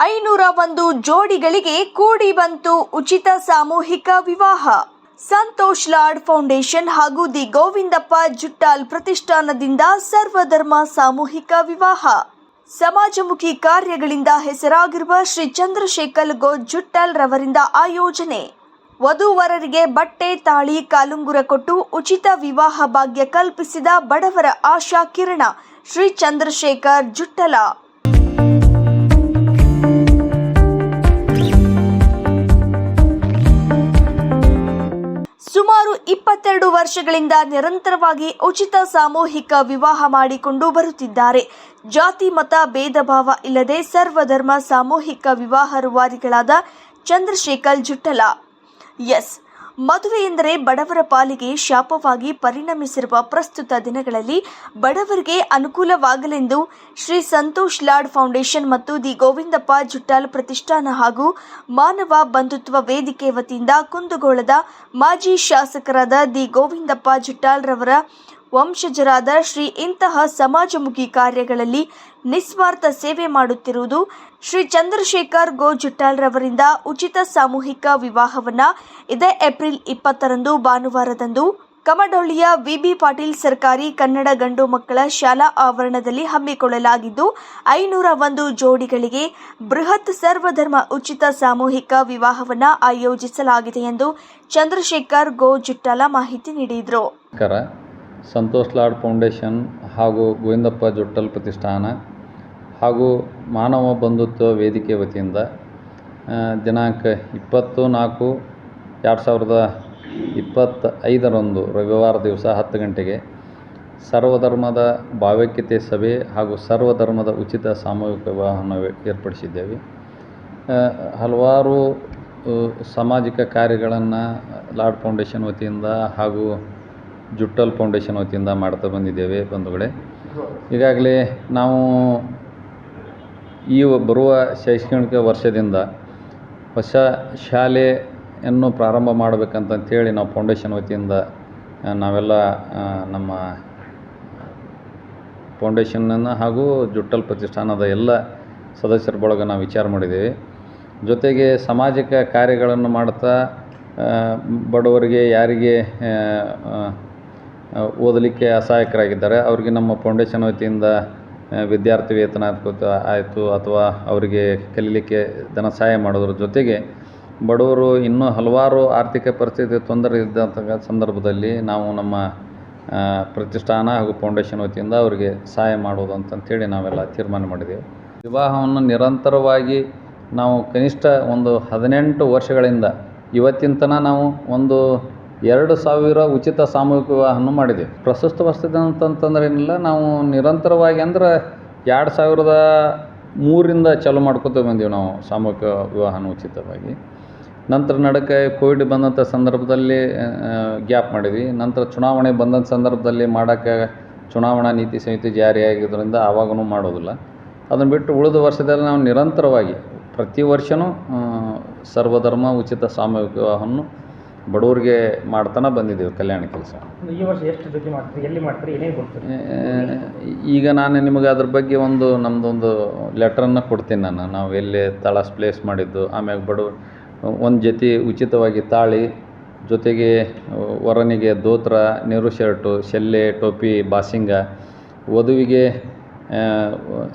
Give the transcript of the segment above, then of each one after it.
ಐನೂರ ಒಂದು ಜೋಡಿಗಳಿಗೆ ಕೂಡಿ ಬಂತು ಉಚಿತ ಸಾಮೂಹಿಕ ವಿವಾಹ. ಸಂತೋಷ್ ಲಾಡ್ ಫೌಂಡೇಶನ್ ಹಾಗೂ ದಿ ಗೋವಿಂದಪ್ಪ ಜುಟ್ಟಾಲ್ ಪ್ರತಿಷ್ಠಾನದಿಂದ ಸರ್ವಧರ್ಮ ಸಾಮೂಹಿಕ ವಿವಾಹ. ಸಮಾಜಮುಖಿ ಕಾರ್ಯಗಳಿಂದ ಹೆಸರಾಗಿರುವ ಶ್ರೀ ಚಂದ್ರಶೇಖರ್ ಗೋ ಜುಟ್ಟಲ್ ರವರಿಂದ ಆಯೋಜನೆ. ವಧುವರರಿಗೆ ಬಟ್ಟೆ, ತಾಳಿ, ಕಾಲುಂಗುರ ಕೊಟ್ಟು ಉಚಿತ ವಿವಾಹ ಭಾಗ್ಯ ಕಲ್ಪಿಸಿದ ಬಡವರ ಆಶಾ ಕಿರಣ, ಶ್ರೀ ಚಂದ್ರಶೇಖರ್ ಜುಟ್ಟಲ. ಸುಮಾರು ಇಪ್ಪತ್ತೆರಡು ವರ್ಷಗಳಿಂದ ನಿರಂತರವಾಗಿ ಉಚಿತ ಸಾಮೂಹಿಕ ವಿವಾಹ ಮಾಡಿಕೊಂಡು ಬರುತ್ತಿದ್ದಾರೆ. ಜಾತಿ, ಮತ, ಭೇದ ಭಾವ ಇಲ್ಲದೆ ಸರ್ವಧರ್ಮ ಸಾಮೂಹಿಕ ವಿವಾಹ ರೂವಾರಿಗಳಾದ ಚಂದ್ರಶೇಖರ್ ಜುಟ್ಟಲ. ಎಸ್. ಮದುವೆ ಎಂದರೆ ಬಡವರ ಪಾಲಿಗೆ ಶಾಪವಾಗಿ ಪರಿಣಮಿಸಿರುವ ಪ್ರಸ್ತುತ ದಿನಗಳಲ್ಲಿ ಬಡವರಿಗೆ ಅನುಕೂಲವಾಗಲೆಂದು ಶ್ರೀ ಸಂತೋಷ್ ಲಾಡ್ ಫೌಂಡೇಶನ್ ಮತ್ತು ದಿ ಗೋವಿಂದಪ್ಪ ಜುಟ್ಟಾಲ್ ಪ್ರತಿಷ್ಠಾನ ಹಾಗೂ ಮಾನವ ಬಂಧುತ್ವ ವೇದಿಕೆ ವತಿಯಿಂದ ಕುಂದಗೋಳದ ಮಾಜಿ ಶಾಸಕರಾದ ದಿ ಗೋವಿಂದಪ್ಪ ಜುಟ್ಟಾಲ್ ರವರ ವಂಶಜರಾದ ಶ್ರೀ ಇಂತಹ ಸಮಾಜಮುಖಿ ಕಾರ್ಯಗಳಲ್ಲಿ ನಿಸ್ವಾರ್ಥ ಸೇವೆ ಮಾಡುತ್ತಿರುವುದು ಶ್ರೀ ಚಂದ್ರಶೇಖರ್ ಗೋ ಜುಟ್ಟಾಲ್ ರವರಿಂದ ಉಚಿತ ಸಾಮೂಹಿಕ ವಿವಾಹವನ್ನ ಇದೇ ಏಪ್ರಿಲ್ ಇಪ್ಪತ್ತರಂದು ಭಾನುವಾರದಂದು ಕಮಡೊಳ್ಳಿಯ ವಿಬಿ ಪಾಟೀಲ್ ಸರ್ಕಾರಿ ಕನ್ನಡ ಗಂಡು ಮಕ್ಕಳ ಶಾಲಾ ಆವರಣದಲ್ಲಿ ಹಮ್ಮಿಕೊಳ್ಳಲಾಗಿದ್ದು, ಐನೂರ ಒಂದು ಜೋಡಿಗಳಿಗೆ ಬೃಹತ್ ಸರ್ವಧರ್ಮ ಉಚಿತ ಸಾಮೂಹಿಕ ವಿವಾಹವನ್ನು ಆಯೋಜಿಸಲಾಗಿದೆ ಎಂದು ಚಂದ್ರಶೇಖರ್ ಗೋ ಜುಟ್ಟಾಲ ಮಾಹಿತಿ ನೀಡಿದರು. ಸಂತೋಷ್ ಲಾಡ್ ಫೌಂಡೇಶನ್ ಹಾಗೂ ಗೋವಿಂದಪ್ಪ ಜೊಟ್ಟಲ್ ಪ್ರತಿಷ್ಠಾನ ಹಾಗೂ ಮಾನವ ಬಂಧುತ್ವ ವೇದಿಕೆ ವತಿಯಿಂದ ದಿನಾಂಕ ಇಪ್ಪತ್ತು ನಾಲ್ಕು ಎರಡು ಸಾವಿರದ ಇಪ್ಪತ್ತ ಐದರಂದು ರವಿವಾರ ದಿವಸ ಹತ್ತು ಗಂಟೆಗೆ ಸರ್ವಧರ್ಮದ ಭಾವೈಕ್ಯತೆ ಸಭೆ ಹಾಗೂ ಸರ್ವಧರ್ಮದ ಉಚಿತ ಸಾಮೂಹಿಕ ವಿವಾಹವನ್ನು ಏರ್ಪಡಿಸಿದ್ದೇವೆ. ಹಲವಾರು ಸಾಮಾಜಿಕ ಕಾರ್ಯಗಳನ್ನು ಲಾರ್ಡ್ ಫೌಂಡೇಶನ್ ವತಿಯಿಂದ ಹಾಗೂ ಜುಟ್ಟಲ್ ಫೌಂಡೇಶನ್ ವತಿಯಿಂದ ಮಾಡ್ತಾ ಬಂದಿದ್ದೇವೆ ಬಂಧುಗಳೇ. ಈಗಾಗಲೇ ನಾವು ಈ ಬರುವ ಶೈಕ್ಷಣಿಕ ವರ್ಷದಿಂದ ಹೊಸ ಶಾಲೆಯನ್ನು ಪ್ರಾರಂಭ ಮಾಡಬೇಕಂತಂಥೇಳಿ ನಾವು ಫೌಂಡೇಶನ್ ವತಿಯಿಂದ ನಾವೆಲ್ಲ ನಮ್ಮ ಫೌಂಡೇಶನನ್ನು ಹಾಗೂ ಜುಟ್ಟಲ್ ಪ್ರತಿಷ್ಠಾನದ ಎಲ್ಲ ಸದಸ್ಯರ ಬಳಗ ನಾವು ವಿಚಾರ ಮಾಡಿದ್ದೀವಿ ಜೊತೆಗೆ ಸಾಮಾಜಿಕ ಕಾರ್ಯಗಳನ್ನು ಮಾಡ್ತಾ ಬಡವರಿಗೆ ಯಾರಿಗೆ ಓದಲಿಕ್ಕೆ ಅಸಹಾಯಕರಾಗಿದ್ದಾರೆ, ಅವರಿಗೆ ನಮ್ಮ ಫೌಂಡೇಶನ್ ವತಿಯಿಂದ ವಿದ್ಯಾರ್ಥಿ ವೇತನ ಆಯ್ತು ಅಥವಾ ಅವರಿಗೆ ಕಲೀಲಿಕ್ಕೆ ಧನ ಸಹಾಯ ಮಾಡೋದ್ರ ಜೊತೆಗೆ ಬಡವರು ಇನ್ನೂ ಹಲವಾರು ಆರ್ಥಿಕ ಪರಿಸ್ಥಿತಿ ತೊಂದರೆ ಇದ್ದಂಥ ಸಂದರ್ಭದಲ್ಲಿ ನಾವು ನಮ್ಮ ಪ್ರತಿಷ್ಠಾನ ಹಾಗೂ ಫೌಂಡೇಶನ್ ವತಿಯಿಂದ ಅವರಿಗೆ ಸಹಾಯ ಮಾಡೋದು ಅಂತಂಥೇಳಿ ನಾವೆಲ್ಲ ತೀರ್ಮಾನ ಮಾಡಿದ್ದೇವೆ ವಿವಾಹವನ್ನು ನಿರಂತರವಾಗಿ ನಾವು ಕನಿಷ್ಠ ಒಂದು ಹದಿನೆಂಟು ವರ್ಷಗಳಿಂದ ಇವತ್ತಿನ ತನಕ ನಾವು ಒಂದು ಎರಡು ಸಾವಿರ ಉಚಿತ ಸಾಮೂಹಿಕ ವಿವಾಹವನ್ನು ಮಾಡಿದೆವು. ಪ್ರಸ್ತುತ ವರ್ಷದ ಅಂತಂತಂದ್ರೆ ಏನಿಲ್ಲ, ನಾವು ನಿರಂತರವಾಗಿ ಅಂದ್ರೆ ಎರಡು ಸಾವಿರದ ಮೂರಿಂದ ಚಾಲು ಮಾಡ್ಕೊತ ಬಂದೀವಿ ನಾವು ಸಾಮೂಹಿಕ ವಿವಾಹನ ಉಚಿತವಾಗಿ. ನಂತರ ನಡಕ್ಕೆ ಕೋವಿಡ್ ಬಂದಂಥ ಸಂದರ್ಭದಲ್ಲಿ ಗ್ಯಾಪ್ ಮಾಡಿದ್ವಿ. ನಂತರ ಚುನಾವಣೆ ಬಂದಂಥ ಸಂದರ್ಭದಲ್ಲಿ ಮಾಡೋಕ್ಕೆ ಚುನಾವಣಾ ನೀತಿ ಸಂಹಿತೆ ಜಾರಿಯಾಗಿದ್ದರಿಂದ ಆವಾಗೂ ಮಾಡೋದಿಲ್ಲ. ಅದನ್ನು ಬಿಟ್ಟು ಉಳಿದ ವರ್ಷದಲ್ಲಿ ನಾವು ನಿರಂತರವಾಗಿ ಪ್ರತಿ ವರ್ಷವೂ ಸರ್ವಧರ್ಮ ಉಚಿತ ಸಾಮೂಹಿಕ ವಿವಾಹವನ್ನು ಬಡವರಿಗೆ ಮಾಡ್ತಾನೆ ಬಂದಿದ್ದೀವಿ ಕಲ್ಯಾಣ ಕೆಲಸ. ಈ ವರ್ಷ ಎಷ್ಟು ಜೊತೆ ಮಾಡ್ತೀರಿ ಎಲ್ಲಿ ಮಾಡ್ತೀರಿ ಏನೇನು ಕೊಡ್ತೀರಿ? ಈಗ ನಾನು ನಿಮಗೆ ಅದ್ರ ಬಗ್ಗೆ ಒಂದು ನಮ್ಮದೊಂದು ಲೆಟ್ರನ್ನು ಕೊಡ್ತೀನಿ ನಾನು. ನಾವು ಎಲ್ಲಿ ತಳಸ್ ಪ್ಲೇಸ್ ಮಾಡಿದ್ದು ಆಮ್ಯಾಗ ಬಡವ್ರು ಒಂದು ಜೊತೆ ಉಚಿತವಾಗಿ ತಾಳಿ ಜೊತೆಗೆ ವರನಿಗೆ ದೋತ್ರ ನೆರು ಶರ್ಟು ಶೆಲ್ಲೆ ಟೋಪಿ ಬಾಸಿಂಗ ವಧುವಿಗೆ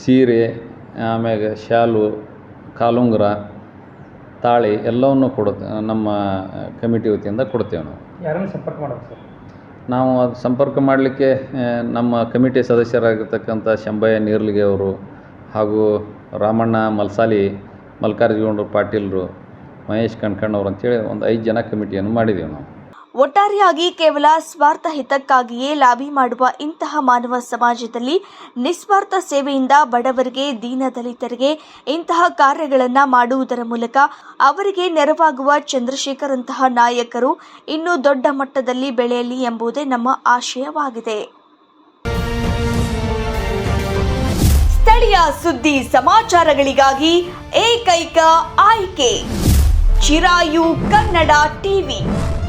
ಸೀರೆ ಆಮ್ಯಾಗ ಶಾಲು ಕಾಲುಂಗುರ ತಾಳಿ ಎಲ್ಲವನ್ನು ಕೊಡುತ್ತೆ ನಮ್ಮ ಕಮಿಟಿ ವತಿಯಿಂದ ಕೊಡ್ತೇವೆ ನಾವು. ಯಾರನ್ನು ಸಂಪರ್ಕ ಮಾಡಬೇಕು ಸರ್? ನಾವು ಅದು ಸಂಪರ್ಕ ಮಾಡಲಿಕ್ಕೆ ನಮ್ಮ ಕಮಿಟಿ ಸದಸ್ಯರಾಗಿರ್ತಕ್ಕಂಥ ಶಂಭಯ್ಯ ನೀರ್ಲಿಗೆ ಅವರು ಹಾಗೂ ರಾಮಣ್ಣ ಮಲ್ಸಾಲಿ ಮಲ್ಲಿಕಾರ್ಜುನ ಪಾಟೀಲ್ರು ಮಹೇಶ್ ಕಣ್ಕಣ್ಣವ್ರು ಅಂತೇಳಿ ಒಂದು ಐದು ಜನ ಕಮಿಟಿಯನ್ನು ಮಾಡಿದ್ದೀವಿ ನಾವು. ಒಟ್ಟಾರೆಯಾಗಿ ಕೇವಲ ಸ್ವಾರ್ಥ ಹಿತಕ್ಕಾಗಿಯೇ ಲಾಬಿ ಮಾಡುವ ಇಂತಹ ಮಾನವ ಸಮಾಜದಲ್ಲಿ ನಿಸ್ವಾರ್ಥ ಸೇವೆಯಿಂದ ಬಡವರಿಗೆ ದೀನದಲಿತರಿಗೆ ಇಂತಹ ಕಾರ್ಯಗಳನ್ನು ಮಾಡುವುದರ ಮೂಲಕ ಅವರಿಗೆ ನೆರವಾಗುವ ಚಂದ್ರಶೇಖರ್ ಅಂತಹ ನಾಯಕರು ಇನ್ನೂ ದೊಡ್ಡ ಮಟ್ಟದಲ್ಲಿ ಬೆಳೆಯಲಿ ಎಂಬುದೇ ನಮ್ಮ ಆಶಯವಾಗಿದೆ. ಸ್ಥಳೀಯ ಸುದ್ದಿ ಸಮಾಚಾರಗಳಿಗಾಗಿ ಏಕೈಕ ಆಯ್ಕೆ, ಚಿರಾಯು ಕನ್ನಡ ಟಿವಿ.